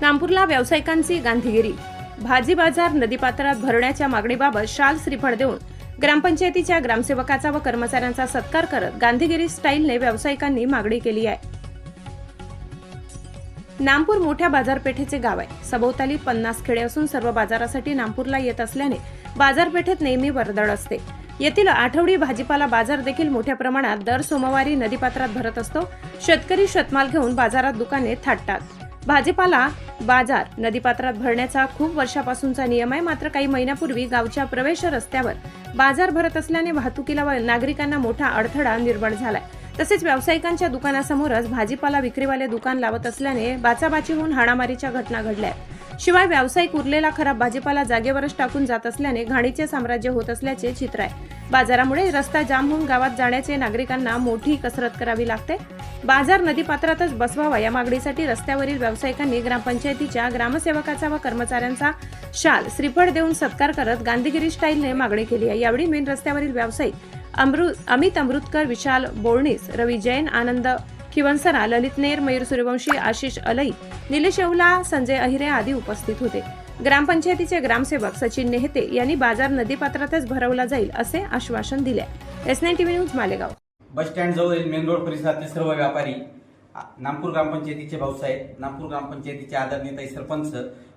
नागपूरला व्यावसायिकांची गांधीगिरी. भाजी बाजार नदीपात्रात भरण्याच्या मागणीबाबत शाल श्रीफळ देऊन ग्रामपंचायतीच्या ग्रामसेवकाचा व कर्मचाऱ्यांचा सत्कार करत गांधीगिरी स्टाईलने व्यावसायिकांनी मागणी केली आहे. नामपूर मोठ्या बाजारपेठेचे गाव आहे. सभोवताली पन्नास खेडे असून सर्व बाजारासाठी नामपूरला येत असल्याने बाजारपेठेत नेहमी वर्दळ असते. येथील आठवडी भाजीपाला बाजार देखील मोठ्या प्रमाणात दर सोमवारी नदीपात्रात भरत असतो. शेतकरी शेतमाल घेऊन बाजारात दुकाने थाटतात. भाजीपाला बाजार नदीपात्रात भरण्याचा खूप वर्षापासूनचा नियम आहे मात्र काही महिन्यापूर्वी गावच्या प्रवेश रस्त्यावर बाजार भरत असल्याने वाहतुकीला व नागरिकांना मोठा अडथळा निर्माण झालाय तसेच व्यावसायिकांच्या दुकानासमोरच भाजीपाला विक्रीवाले दुकान लावत असल्याने बाचाबाची होऊन हाणामारीच्या घटना घडल्या आहेत. शिवाय व्यावसायिक उरलेला खराब भाजीपाला जागेवरच टाकून जात असल्याने घाणीचे साम्राज्य होत असल्याचे चित्र आहे. बाजारामुळे रस्ता जाम होऊन गावात जाण्याचे नागरिकांना मोठी कसरत करावी लागते. बाजार नदीपात्रातच बसवावा या मागणीसाठी रस्त्यावरील व्यावसायिकांनी ग्रामपंचायतीच्या ग्रामसेवकाचा व कर्मचाऱ्यांचा शाल श्रीफळ देऊन सत्कार करत गांधीगिरी स्टाईलने मागणी केली आहे. यावेळी मेन रस्त्यावरील व्यावसायिक अमृत अमित अमृतकर विशाल बोर्णीस रवी जैन आनंद खिवनसरा ललित नेर मयूर सूर्यवंशी आशिष अलई निलेश येवला संजय अहिरे आदी उपस्थित होते. ग्रामपंचायतीचे ग्रामसेवक सचिन नेहते यांनी बाजार नदीपात्रातच भरवला जाईल असे आश्वासन दिले. S nine TV news Malegaon. Bus stand जवळील मेन रोड परिसरातील सर्व व्यापारी आ- नागपूर ग्रामपंचायतीचे भाऊसाहेब नागपूर ग्रामपंचायतीचे आदरणीय सरपंच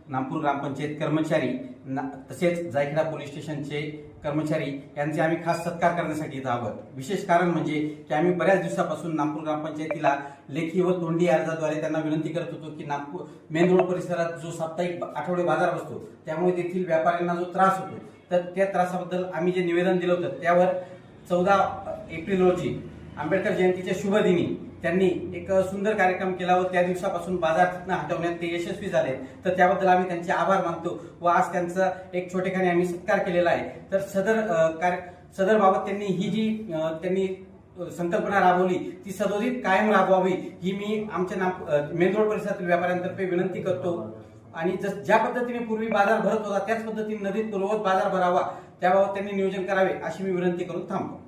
नागपूर ग्रामपंचायत कर्मचारी ना- तसेच जायखेडा पोलीस स्टेशनचे कर्मचारी यांचे आम्ही खास सत्कार करण्यासाठी इथं आहोत. विशेष कारण म्हणजे की आम्ही बऱ्याच दिवसापासून नागपूर ग्रामपंचायतीला लेखी व तोंडी अर्जाद्वारे त्यांना विनंती करत होतो की नागपूर मेन रोड परिसरात जो साप्ताहिक आठवडे बाजार बसतो त्यामुळे तेथील व्यापाऱ्यांना जो त्रास होतो तर त्या त्रासाबद्दल आम्ही जे निवेदन दिलं होतं त्यावर चौदा एप्रिल रोजी आंबेडकर जयंतीच्या शुभ दिनी त्यांनी एक सुंदर कार्यक्रम केला व त्या दिवसापासून बाजार हटवण्यात ते यशस्वी झाले. तर त्याबद्दल आम्ही त्यांचे आभार मानतो व आज त्यांचा एक छोटेखाने आम्ही सत्कार केलेला आहे. तर सदर कार्य सदर बाबत त्यांनी ही जी त्यांनी संकल्पना राबवली ती सदोदित कायम राबवावी ही मी आमच्या नाग मेन रोड परिसरातील व्यापाऱ्यांतर्फे विनंती करतो. आणि जस ज्या पद्धतीने पूर्वी बाजार भरत होता त्याच पद्धतीने नदीत पूर्ववत बाजार भरावा त्याबाबत त्यांनी नियोजन करावे अशी मी विनंती करून थांबतो.